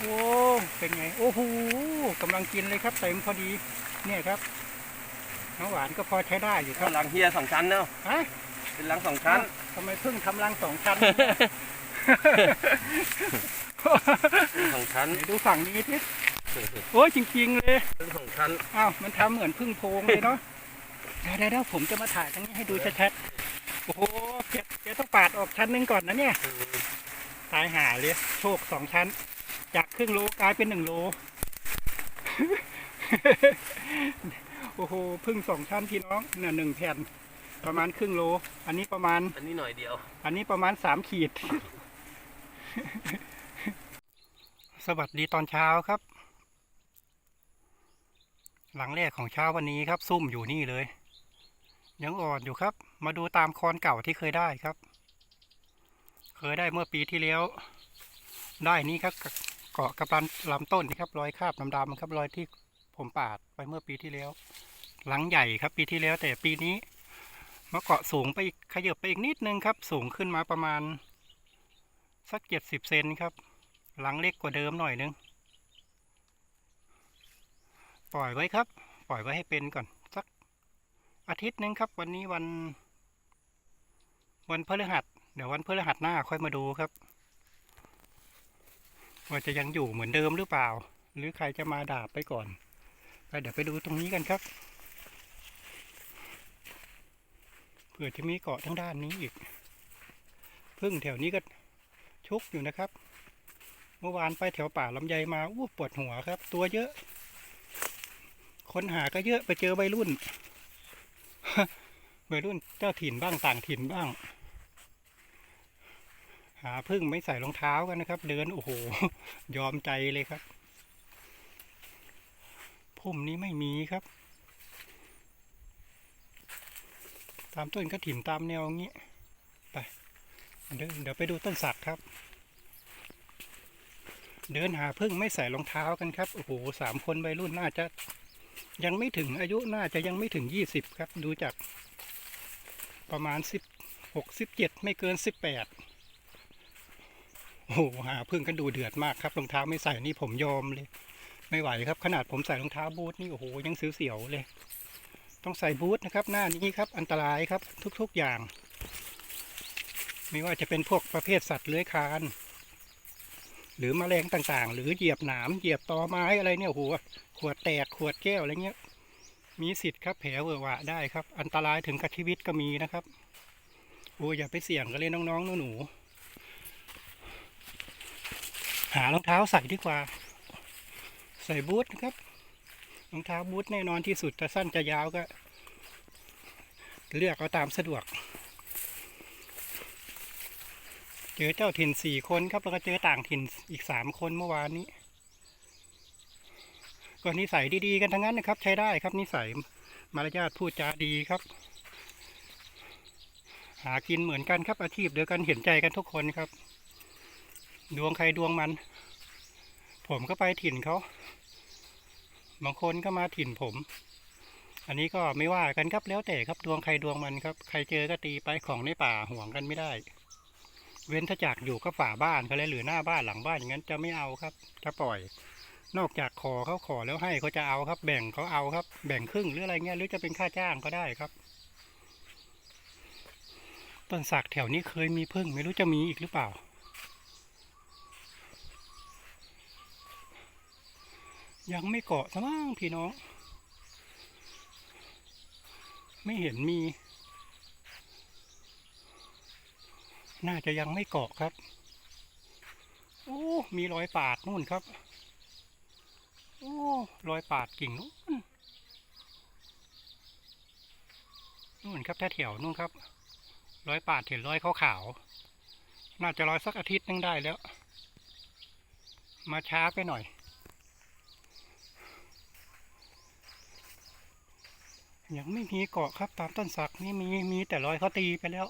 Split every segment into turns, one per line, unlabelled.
โอ้เป็นไง โอ้โหกำลังกินเลยครับเต็มพอดี เนี่ยครับน้ำหวานก็พอใช้ได้อยู่ค
ก็
รับ
หลังเฮียสองชั้นเนาะ
ฮะ
เป็นหลังสองชั้น
ทำไมเพิ่งทำรังสองชั้น
สองชั้น
ไหนดูฝั่งนี้สิโอ้ยจริง ๆ เลย
เป็นสองชั้น
อ้าวมันทำเหมือนพึ่งโพรงเลยเนาะเดี๋ยวเดี๋ยวเดี๋ยวผมจะมาถ่ายตรงนี้ให้ดูชัดๆโอ้โหเดี๋ยวเดี๋ยวต้องปาดออกชั้นหนึงก่อนนะเนี่ย ตายหาเลย โชคสองชั้น จากครึ่งโลกลายเป็นหนึ่งโล โอ้โหพึ่งสองชั้นพี่น้องเนี่ยหนึ่งแผ่นประมาณครึ่งโล อันนี้ประมาณ
อันนี้หน่อยเดียว
อันนี้ประมาณสามขีด สวัสดีตอนเช้าครับ หลังแรกของเช้าวันนี้ครับ ซุ่มอยู่นี่เลย ยังอ่อนอยู่ครับ มาดูตามคอนเก่าที่เคยได้ครับ เคยได้เมื่อปีที่แล้ว ได้นี่ครับ เกาะกับลำลำต้นนี่ครับรอยคราบดำๆครับรอยที่ผมปาดไปเมื่อปีที่แล้ว หลังใหญ่ครับปีที่แล้ว แต่ปีนี้มาเกาะสูงไปขยับไปอีกนิดนึงครับ สูงขึ้นมาประมาณ สักเจ็ดสิบเซนครับ หลังเล็กกว่าเดิมหน่อยนึง ปล่อยไว้ครับ ปล่อยไว้ให้เป็นก่อน สักอาทิตย์นึงครับ วันนี้วัน วันพฤหัส เดี๋ยววันพฤหัสหน้าค่อยมาดูครับ ว่าจะยังอยู่เหมือนเดิมหรือเปล่า หรือใครจะมาดาบไปก่อนไปเดี๋ยวไปดูตรงนี้กันครับเผื่อจะมีเกาะทั้งด้านนี้อีกพึ่งแถวนี้ก็ชุกอยู่นะครับ เมื่อวานไปแถวป่าลำไยมาอู้ปวดหัวครับ ตัวเยอะ คนหาก็เยอะไปเจอวัยรุ่นวัยรุ่นเจ้าถิ่นบ้างต่างถิ่นบ้าง หาพึ่งไม่ใส่รองเท้ากันนะครับ เดินโอ้โห ยอมใจเลยครับพุ่มนี้ไม่มีครับ ตามต้นก็ถิ่มตามแนวงี้ไปเดินเดี๋ยวไปดูต้นสักครับ เดินหาพึ่งไม่ใส่รองเท้ากันครับ โอ้โหสามคนวัยรุ่นน่าจะ ยังไม่ถึงอายุน่าจะยังไม่ถึงยี่สิบครับ ดูจากประมาณสิบหกสิบเจ็ดไม่เกินสิบแปด โอ้โหหาพึ่งกันดูเดือดมากครับรองเท้าไม่ใส่นี่ผมยอมเลย ไม่ไหวครับ ขนาดผมใส่รองเท้าบูทนี่โอ้โหยังเสียวๆเลย ต้องใส่บูทนะครับ หน้านี้ครับ อันตรายครับทุกๆอย่าง ไม่ว่าจะเป็นพวกประเภทสัตว์เลื้อยคลานหรือแมลงต่างๆ หรือเหยียบหนามเหยียบตอไม้อะไรเนี่ยโอ้โหขวดแตกขวดแก้วอะไรเงี้ย มีสิทธิ์ครับแผลเวอะวะได้ครับ อันตรายถึงกับชีวิตก็มีนะครับโอ้อย่าไปเสี่ยงกันเลยน้องๆหนูๆ หารองเท้าใส่ดีกว่า ใส่บูทนะครับรองเท้าบูทแน่นอนที่สุดจะสั้นจะยาวก็ เลือกเอาตามสะดวก เจอเจ้าถิ่นสี่คนครับ แล้วก็เจอต่างถิ่นอีกสามคนเมื่อวานนี้ก็นิสัยดีๆกันทั้งนั้นนะครับ ใช้ได้ครับนิสัยมารยาทพูดจาดีครับ หากินเหมือนกันครับอาชีพเดียวกันเห็นใจกันทุกคนครับ ดวงใครดวงมัน ผมก็ไปถิ่นเขา บางคนก็มาถิ่นผม อันนี้ก็ไม่ว่ากันครับแล้วแต่ครับดวงใครดวงมันครับ ใครเจอก็ตีไปของในป่าห่วงกันไม่ได้ เว้นถ้าจากอยู่ก็ฝ่าบ้านเขาเลยหรือหน้าบ้านหลังบ้านอย่างนั้นจะไม่เอาครับ จะปล่อย นอกจากขอเขาขอแล้วให้เขาจะเอาครับ แบ่งเขาเอาครับ แบ่งครึ่งหรืออะไรเงี้ยหรือจะเป็นค่าจ้างก็ได้ครับต้นสักแถวนี้เคยมีพึ่งไม่รู้จะมีอีกหรือเปล่า ยังไม่เกาะซะมั้งพี่น้อง ไม่เห็นมี น่าจะยังไม่เกาะครับ โอ้ มีรอยปาดนู่นครับ โอ้รอยปาดกิ่งนู่นนู่นครับแถวนู่นครับรอยปาดเห็นรอยขาวๆน่าจะรอยสักอาทิตย์นึงได้แล้ว มาช้าไปหน่อย ยังไม่มีเกาะครับ ตามต้นสักนี่มีมีแต่รอยเขาตีไปแล้ว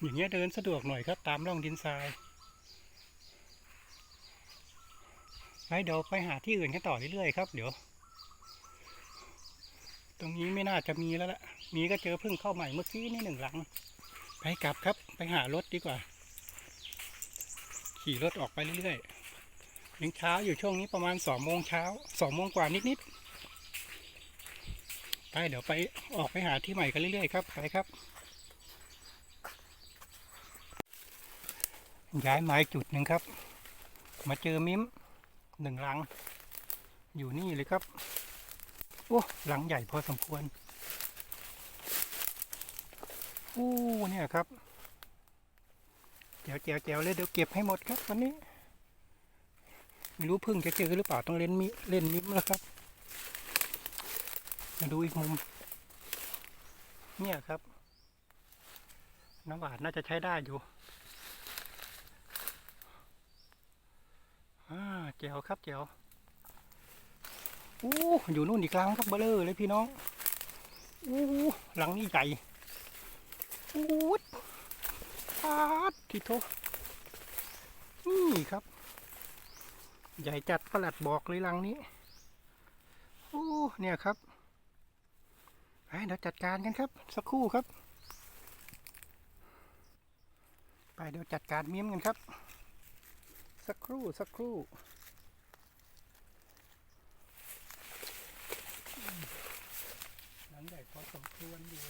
อย่างเงี้ยเดินสะดวกหน่อยครับตามร่องดินทรายไปเดี๋ยวไปหาที่อื่นกันต่อเรื่อยๆครับเดี๋ยว ตรงนี้ไม่น่าจะมีแล้วล่ะ มีก็เจอเพิ่งเข้าใหม่เมื่อกี้นี่หนึ่งหลัง ไปกลับครับไปหารถดีกว่า ขี่รถออกไปเรื่อยๆ ยังเช้าอยู่ช่วงนี้ประมาณสองโมงเช้าสองโมงกว่านิดๆ ไปเดี๋ยวไปออกไปหาที่ใหม่กันเรื่อยๆครับไปครับ ย้ายไม้จุดหนึ่งครับ มาเจอมิ้มหนึ่งลัง อยู่นี่เลยครับ โอ้หลังใหญ่พอสมควรโอ้เนี่ยครับแจวแจวแจวเลยเดี๋ยวเก็บให้หมดครับวันนี้ ไม่รู้พึ่งจะเจอหรือเปล่าต้องเล่นมิเล่นมิมแล้วครับมาดูอีกมุม เนี่ยครับ น้ำหวานน่าจะใช้ได้อยู่อ่าเจียวครับเจียวอู้อยู่นู่นอีกครั้งครับเบลเลอร์เลยพี่น้องอู้หลังนี้ใหญ่อู้ดปาดทีโทนี่ครับ ใหญ่จัดประหลัดบอกเลยลังนี้โอ้เนี่ยครับไปเดี๋ยวจัดการกันครับ สักครู่ครับ ไปเดี๋ยวจัดการเมียมกันครับ สักครู่สักครู่หลังใหญ่พอสมควรอยู่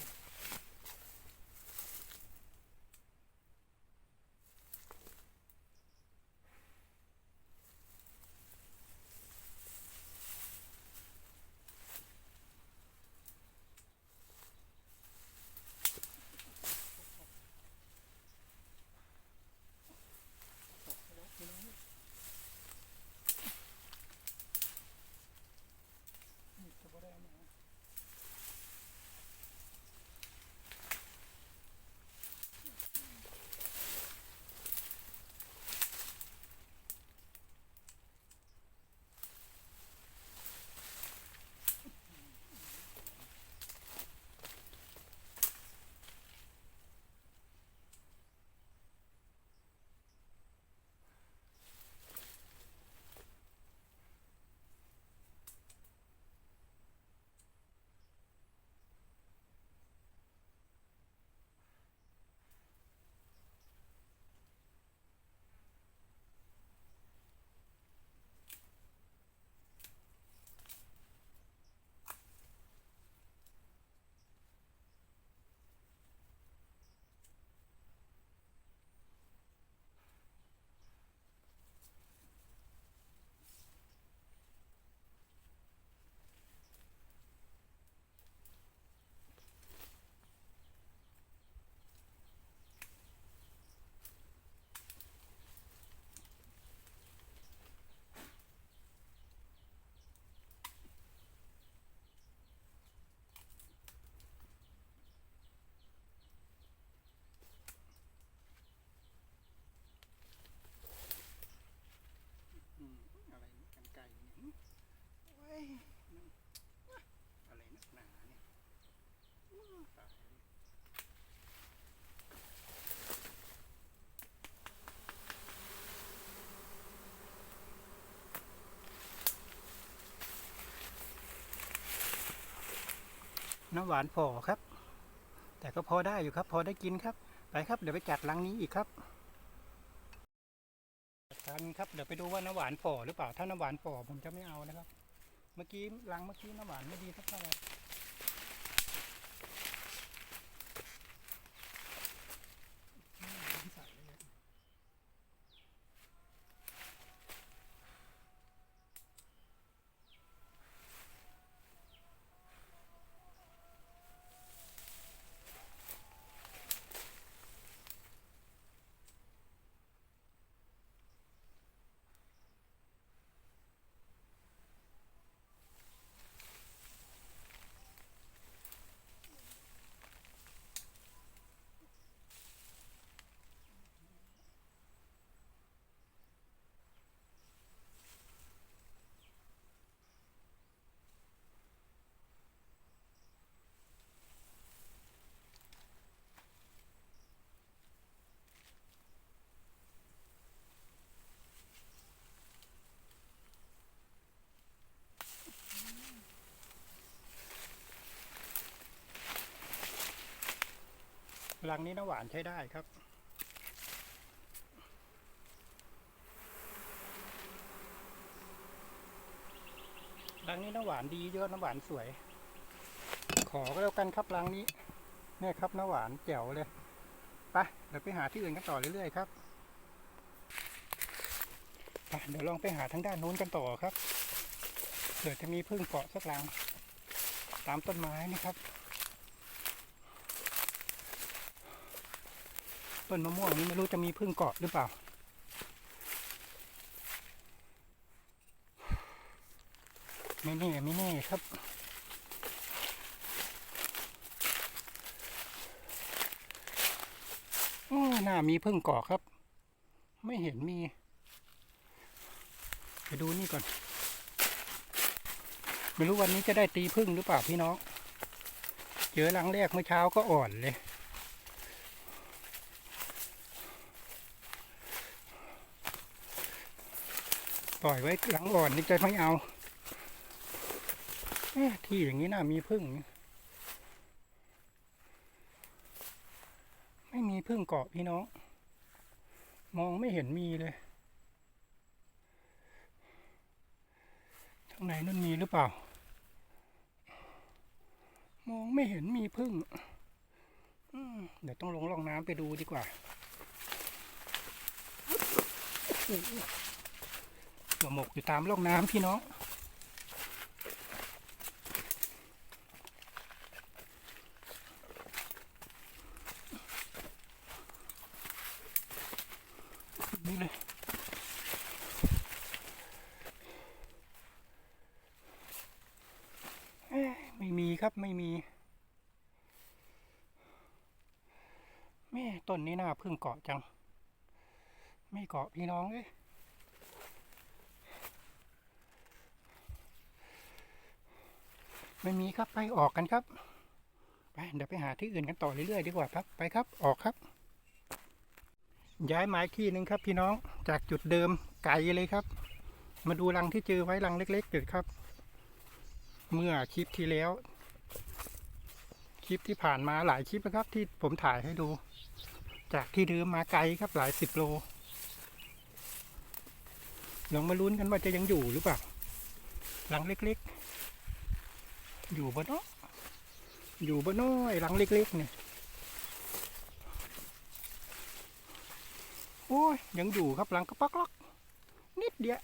น้ำหวานพอครับ แต่ก็พอได้อยู่ครับ พอได้กินครับ ไปครับเดี๋ยวไปจัดรังนี้อีกครับจัดการครับเดี๋ยวไปดูว่าน้ำหวานพอหรือเปล่าถ้าน้ำหวานพอผมจะไม่เอานะครับ เมื่อกี้รังเมื่อกี้น้ำหวานไม่ดีสักเท่าไหร่ รังนี้น้ำหวานใช้ได้ครับรังนี้น้ำหวานดีเยอะน้ำหวานสวย ขอก็แล้วกันครับรังนี้ เนี่ยครับน้ำหวานแจ๋วเลยไปเดี๋ยวไปหาที่อื่นกันต่อเรื่อยๆครับไปเดี๋ยวลองไปหาทางด้านนู้นกันต่อครับเผื่อจะมีพึ่งเกาะสักรัง ตามต้นไม้นี่ครับ ต้นมะม่วงนี้ไม่รู้จะมีพึ่งเกาะหรือเปล่า ไม่แน่ไม่แน่ครับโอ้น่ามีพึ่งเกาะครับ ไม่เห็นมี ไปดูนี่ก่อน ไม่รู้วันนี้จะได้ตีพึ่งหรือเปล่าพี่น้อง เจอรังแรกเมื่อเช้าก็อ่อนเลย ปล่อยไว้หลังอ่อนนี่จะไม่เอาเอที่อย่างนี้น่ามีพึ่ง ไม่มีพึ่งเกาะพี่น้อง มองไม่เห็นมีเลยทางไหนนั่นมีหรือเปล่า มองไม่เห็นมีพึ่งเดี๋ยวต้องลงล่องน้ำไปดูดีกว่า หัวหมกอยู่ตามร่องน้ำพี่น้องนี่เลยไม่มีครับไม่มี แม่ต้นนี้น่าพึ่งเกาะจัง ไม่เกาะพี่น้องเอ้ย ไม่มีครับไปออกกันครับไปเดี๋ยวไปหาที่อื่นกันต่อเรื่อยๆดีกว่าครับไปครับออกครับ ย้ายไม้ที่หนึ่งครับ พี่น้องจากจุดเดิมไกลเลยครับ มาดูรังที่เจอไว้รังเล็กๆเกิดครับ เมื่อคลิปที่แล้ว คลิปที่ผ่านมาหลายคลิปนะครับ ที่ผมถ่ายให้ดู จากที่เดิมมาไกลครับหลายสิบโลลองมาลุ้นกันว่าจะยังอยู่หรือเปล่ารังเล็กๆ อยู่บนเนาะอยู่บนน้อยรังเล็กๆเนี่ยโอ้ยยังอยู่ครับหลังกระปักล็อกนิดเดียว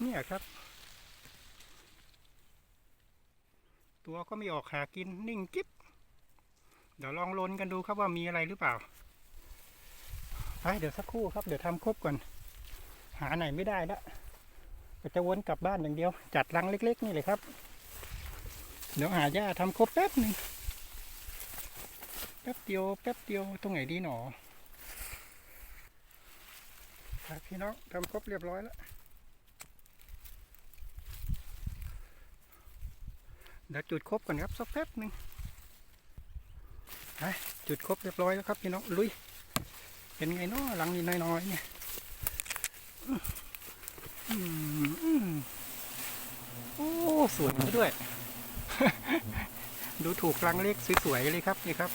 เนี่ยครับ ตัวก็ไม่ออกหากินนิ่งกิ๊บเดี๋ยวลองลนกันดูครับว่ามีอะไรหรือเปล่าไปเดี๋ยวสักครู่ครับ เดี๋ยวทำครบก่อน หาไหนไม่ได้ละ ก็จะวนกลับบ้านอย่างเดียว จัดรังเล็ก ๆ นี่เลยครับ เดี๋ยวหาหญ้าทำครบแป๊บหนึ่งแป๊บเดียวแป๊บเดียวตรงไหนดีหนอครับพี่น้องทำครบเรียบร้อยแล้วเดี๋ยวจุดครบก่อนครับสักแป๊บหนึ่งไปจุดครบเรียบร้อยแล้วครับพี่น้องลุยเป็นไงเนาะหลังนี้น้อยๆเนี่ย โอ้ สวยด้วย ดูถูกรังเล็กสวยๆเลยครับนี่ครับ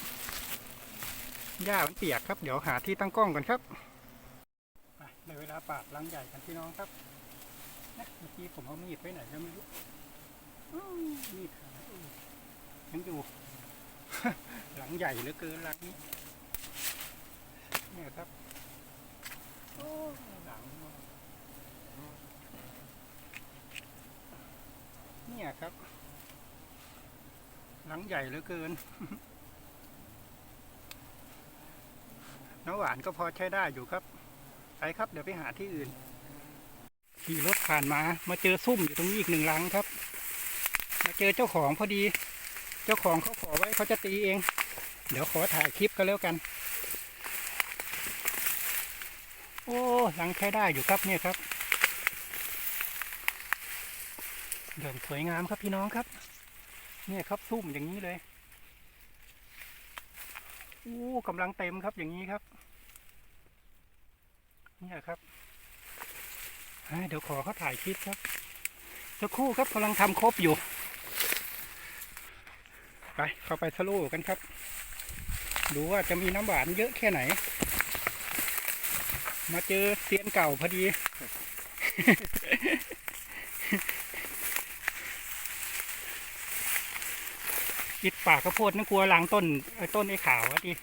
หญ้ามันเปียกครับ เดี๋ยวหาที่ตั้งกล้องก่อนครับในเวลาปาดลังใหญ่กันพี่น้องครับนะเมื่อกี้ผมเอามีดไปไหนก็ไม่รู้อื้อมีดหายเออยังอยู่ หลังใหญ่เหลือเกินหลังนี้เนี่ยครับ โอ้หลัง เนี่ยครับ หลังใหญ่เหลือเกิน น้ำหวานก็พอใช้ได้อยู่ครับ ไปครับเดี๋ยวไปหาที่อื่น ขี่รถผ่านมา มาเจอซุ่มอยู่ตรงนี้อีกหนึ่งหลังครับ มาเจอเจ้าของพอดี เจ้าของเขาขอไว้เขาจะตีเอง เดี๋ยวขอถ่ายคลิปก็แล้วกัน โอ้หลังใช้ได้อยู่ครับเนี่ยครับ เดินสวยงามครับพี่น้องครับ เนี่ยครับซุ่มอย่างนี้เลยโอ้กำลังเต็มครับอย่างนี้ครับ เนี่ยครับเดี๋ยวขอเขาถ่ายคลิปครับสักครู่ครับกำลังทำครบอยู่ ไปเข้าไปสโลว์กันครับ ดูว่าจะมีน้ำหวานเยอะแค่ไหน มาเจอเซียนเก่าพอดี อิดปากข้าวโพดนั่นกลัวหลังต้นไอ้ต้นไอ้ขาวอะดิ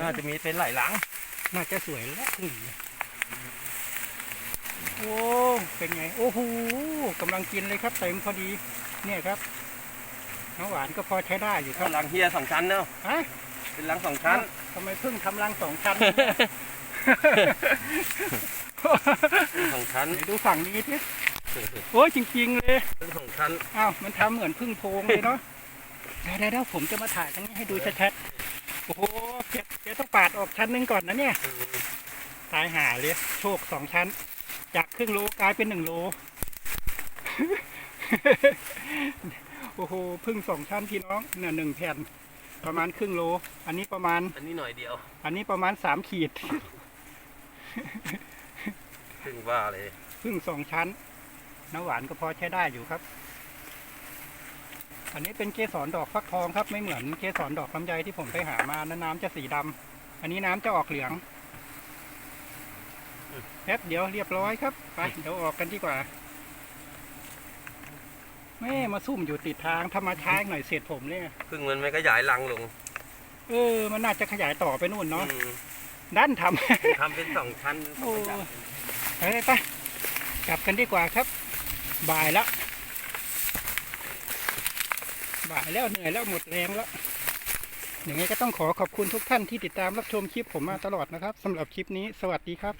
น่าจะมีเป็นหลายหลัง
น่าจะสวยแล้วพึ่งเนี่ยโอ้เป็นไง โอ้โหกำลังกินเลยครับเต็มพอดี เนี่ยครับน้ำหวานก็พอใช้ได้อยู่ค
ก็
รับ
หลังเฮียสองชั้นเนาะ
ฮะ
เป็นหลังสองชั้น
ทำไมพึ่งทำรังสองชั้น
สองชั้น
ไหนดูฝั่งนี้ทีโอ้ยจริง ๆ เลย
เป็นสองชั้น
อ้าวมันทำเหมือนพึ่งโพรงเลยเนาะ เดี๋ยวเดี๋ยวเดี๋ยวผมจะมาถ่ายตรงนี้ให้ดูชัดๆ โอ้โหเดี๋ยวเดี๋ยวต้องปาดออกชั้นหนึงก่อนนะเนี่ย ตายหาเลย โชคสองชั้น จากครึ่งโลกลายเป็นหนึ่งโล โอ้โห พึ่งสองชั้นพี่น้องเนี่ยหนึ่งแผ่น ประมาณครึ่งโล อันนี้ประมาณ
อันนี้หน่อยเดียว
อันนี้ประมาณสามขีด
ถึงว่าเลย
พึ่งสองชั้น น้ำหวานก็พอใช้ได้อยู่ครับ อันนี้เป็นเกสรดอกฟักทองครับไม่เหมือนเกสรดอกลำไยที่ผมไปหามานะน้ำจะสีดำอันนี้น้ำจะออกเหลืองแป๊บเดี๋ยวเรียบร้อยครับไปเดี๋ยวออกกันดีกว่าแม่มาซุ่มอยู่ติดทางถ้ามาช้าอีกหน่อยเสร็จผมเลย
พึ่งมันไม่ขยายรังลง
เออ มันน่าจะขยายต่อไปนู่นเนาะ
อืม
ด้านทำ
ทำเป็นสองชั้น
โอ้ไปไปไปกลับกันดีกว่าครับ บ่ายแล้ว บ่ายแล้วเหนื่อยแล้วหมดแรงแล้วอย่างไงก็ต้องขอขอบคุณทุกท่านที่ติดตามรับชมคลิปผมมาตลอดนะครับสำหรับคลิปนี้สวัสดีครับ